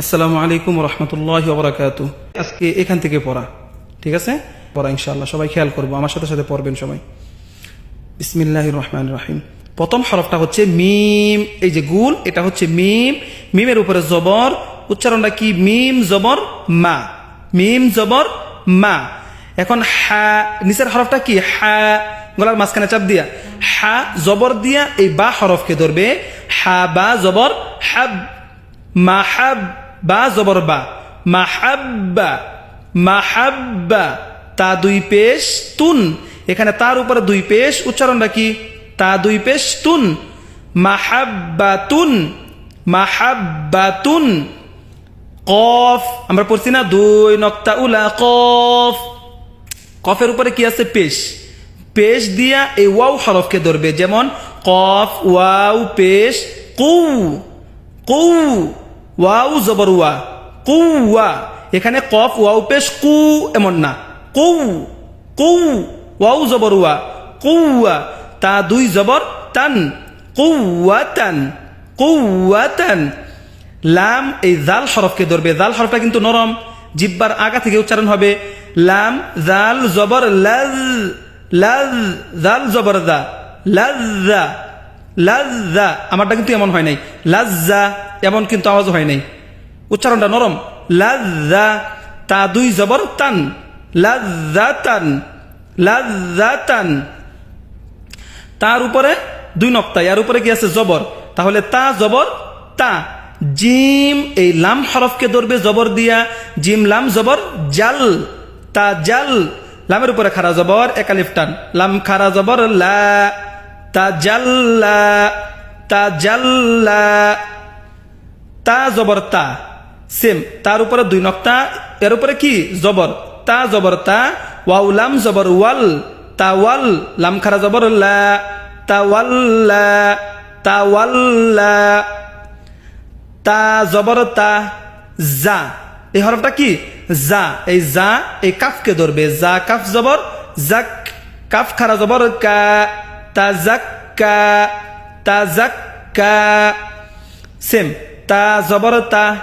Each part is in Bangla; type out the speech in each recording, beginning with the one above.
আসসালামু আলাইকুম রহমতুল্লাহ বরাকাত আজকে এখান থেকে পড়া, ঠিক আছে? পড়া ইনশাআল্লাহ, সবাই খেয়াল করব, আমার সাথে সাথে পড়বেন সবাই। বিসমিল্লাহ রহমান রাহিম। প্রথম হরফটা হচ্ছে মিম, এই যে গুল, এটা হচ্ছে মিম। মিমের উপরে জবর, উচ্চারণটা কি? মিম, জবর, মা। মিম, জবর, মা। এখন হা, নিচের হরফটা কি? হা, গলার মাঝখানে চাপ দিয়া। হা, জবর দিয়া এই বা হরফকে ধরবে। হা, বা, জবর, হাব মাহাব বা, জবর বা। মাহাব্বা মাহাব্বা, তা দুই পেশ তুন। এখানে তার উপরে দুই পেশ, উচ্চারণটা কি? তা দুই পেশ তুন। মাহাব্বাতুন মাহাব্বাতুন কফ, আমরা পড়ছি না দুই নক্তা উলা কফ। কফের উপরে কি আছে? পেশ। পেশ দিয়া এই ওয়াও হরফকে ধরবে, যেমন কফ, ওয়াও, পেশ, কৌ। কৌ। ওয়াও জবর ওয়া কৌয়া এখানে কফ ওয়াও পেশ কু এমন না। কৌ কৌ ওয়াও জবর ওয়া কৌয়া তা দুই জবর তান কৌয়াতান কৌয়াতান লাম এই জাল হরফকে ধরবে। জাল হরফটা কিন্তু নরম। জিব্বার আগা থেকে উচ্চারণ হবে। লাম, জাল, জবর, লাজ লাজ, জাল, জবর দা লাজ্জা লাজ্জা আমারটা কিন্তু এমন হয় নাই। লাজ্জা এমন কিন্তু আওয়াজ হয় নাই। উচ্চারণটা নরম। লাজ্জা, তা দুই জবর তান। লাজ্জাতান লাজ্জাতান। তার উপরে দুই নক্তা এর উপরে কি আছে? জবর। তাহলে তা জবর, তা। জিম, এই লাম হরফকে ধরবে জবর দিয়া। জিম, লাম, জবর, জাল। তা, জাল। লামের উপরে খারা জবর একালিফ টান। লাম, খারা জবর, লা। তা, জাল্লা। তা, জাল্লা। তা জবর, তা। সেম তার উপরে দুই নক্তা, এর উপরে কি? জবর। তা জবর, তা। ওয়াউ লাম জবর, ওয়াল। তা ওয়াল, লাম খারা জবর, লা। তা ওয়াল্লা তা জবর, তা। জা এই হরফটা কি? জা এই জা এই কাফকে ধরবে। জা কাফ জবর জাক কাফ খারা জবর, কা। তা জাক্কা তা জাক্কা সেম তা জবর তা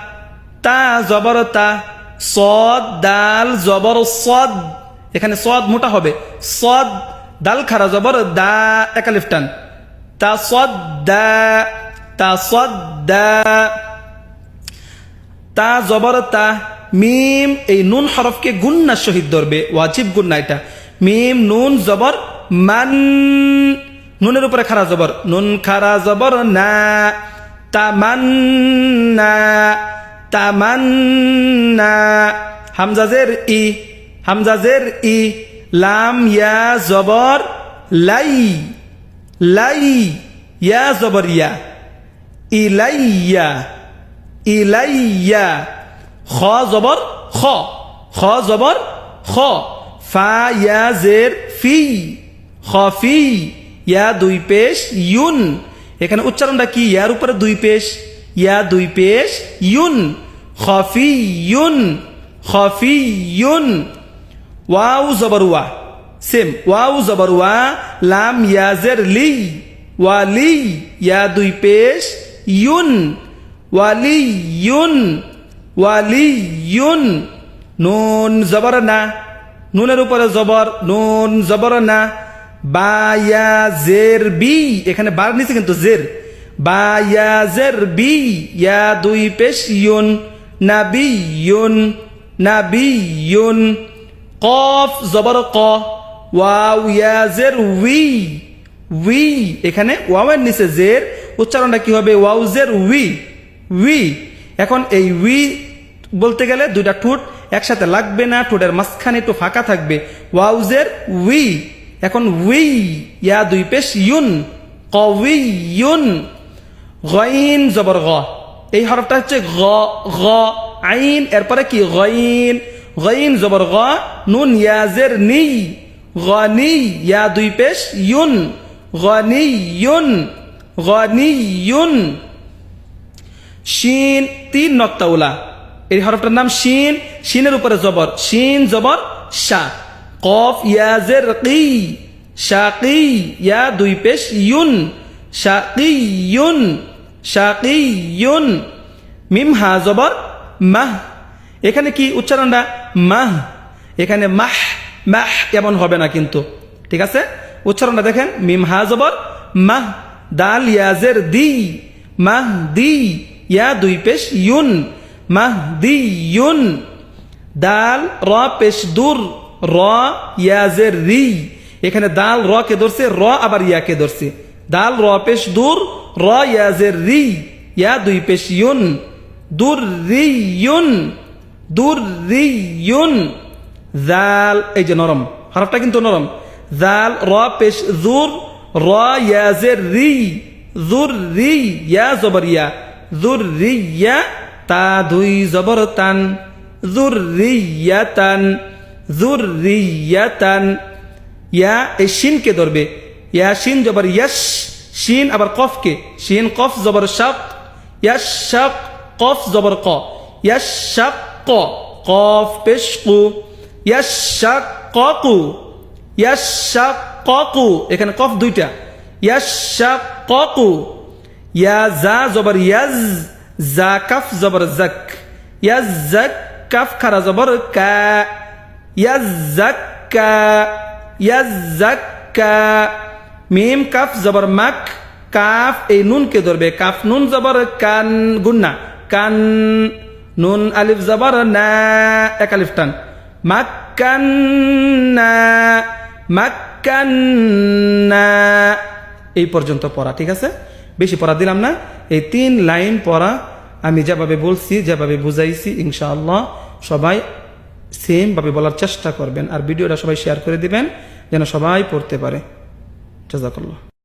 তা জবর তা, সদ, দাল, জবর, সদ। এখানে সদ মোটা হবে। সদ, দাল খারা জবর, দা একালিফটান তা সদ, দা, তা সদ, দা। তা জবর তা, মিম, এই নুন হরফকে গুন্না শহীদ ধরবে। ওয়াজিব গুন্না এটা। মিম, নুন, জবর, মান। নুনের উপরে খারা জবর। নুন খারা জবর, না। তামান্না তামান্না। হামজাজের ই হামজাজের ই, লাম, ইয়া, জবর, লাই লাই, ইয়া, জবর, ইয়া, ইলাইয়া ইলাইয়া। খ, জবর, খ খ, জবর, খ। ফা, ইয়া, জের, ফি, খ, ফি, ইয়া, দুই পেশ, ইউন। এখানে উচ্চারণটা কি? ইয়ার উপরে দুই পেশ, ইয়া দুই পেশ, ইউন খফি ইউন খফি ইউন ওয়াউ জবর ওয়া, সেম, ওয়াউ জবর ওয়া, লাম ইয়াজের লি, ওয়ালি, ইয়া দুই পেশ, ইউন ওয়ালি ইউন ওয়ালি ইউন নুন জবর না, নুনের উপরে জবর, নুন জবর না। বায়া জের বি, এখানে বার নিচে কিন্তু জের। বায়া জের বি, ইয়া দুই পেশ ইউন নাবি ইউন নাবি ইউন কফ, জবর ক। ওয়াও, ইয়া জের, উই। উই, এখানে ওয়াওয়ের নিচে জের। উচ্চারণটা কি হবে? ওয়াও, জের, উই। উই। এখন এই উই বলতে গেলে দুইটা ঠোঁট একসাথে লাগবে না, ঠোঁটের মাঝখানে একটু ফাঁকা থাকবে। ওয়াউজের উই। এখন উই ইয়া দুই পেশ ইউন কউই ইউন গইন জবর গ। এই হরফটা হচ্ছে গ গ, আইন, এরপরে কি? গইন গইন জবর গ, নুন ইয়াজের নি, গনি ইয়া দুই পেশ ইউন গনি ইউন গনি ইউন শিন, তিন নক্তাউলা এই হরফটার নাম শিন, শিনের উপরে জবর। শিন, জবর, শা। কফ ইয়াজের কি শাকি, ইয়া দুই পেশ, ইউন, শাকি ইউন শাকি, ইউন। মিম হা জবর, মাহ। এখানে কি উচ্চারণটা? মাহ। এখানে মাহ মাহ এমন হবে না কিন্তু। ঠিক আছে? উচ্চারণটা দেখেন। মিম হা জবর, মাহ। দাল ইয়াজের দি মাহ দি, ইয়া দুই পেশ, ইউন, মাহ দি, ইউন। দাল, র পেশ, দূর। র রি। এখানে দাল র কে ধরছে, র আবার ইয়াকে ধরছে। দাল র পেশ দূর, র ইয়াজের রি। ইয়া দুই পেশ ইউন। দূর রি ইউন। দূর রি ইউন। জাল, এই যে নরম। হরফটা কিন্তু নরম। জাল, র পেশ জুর, র ইয়াজের রি। জুর রি, ইয়া জবর ইয়া। জুর রি ইয়া, তা দুই জবর তান। জুর রি ইয়া তান। জুর রি ইয়া, এই শিনকে ধরবে। ইয়া, শিন জবর ইয়াস শিন আবার কফকে। শিন, কফ জবর শাক ইয়াস শাক, কফ জবর ক। ইয়াস শাক, ক। কফ পেশ কু ইয়াস শাক কু ইয়াস শাক কু এখানে কফ দুইটা। ইয়াস শাক কু ইয়া, জা জবর ইয়াজ, জা কাফ জবর জাক। ইয়াজ, জাক, কাফ খারা জবর কা। ইয়াজ জাক কা ইয়াজ্জাক্কা। মিম, কাফ, জবর, মাক, কাফ, এই নুন কে ধরবে। কাফ, নুন, জবর, কান, গুন্না। কান, নুন, আলিফ, জবর, না, এক আলিফ টান। মাক্কান্না মাক্কান্না এই পর্যন্ত পড়া, ঠিক আছে? বেশি পড়া দিলাম না। এই তিন লাইন পড়া আমি যেভাবে বলছি, যেভাবে বুঝাইছি, ইনশাআল্লাহ সবাই সেম ভাবে বলার চেষ্টা করবেন আর ভিডিওটা সবাই শেয়ার করে দিবেন, যেন সবাই পড়তে পারে। জাজাকাল্লাহ।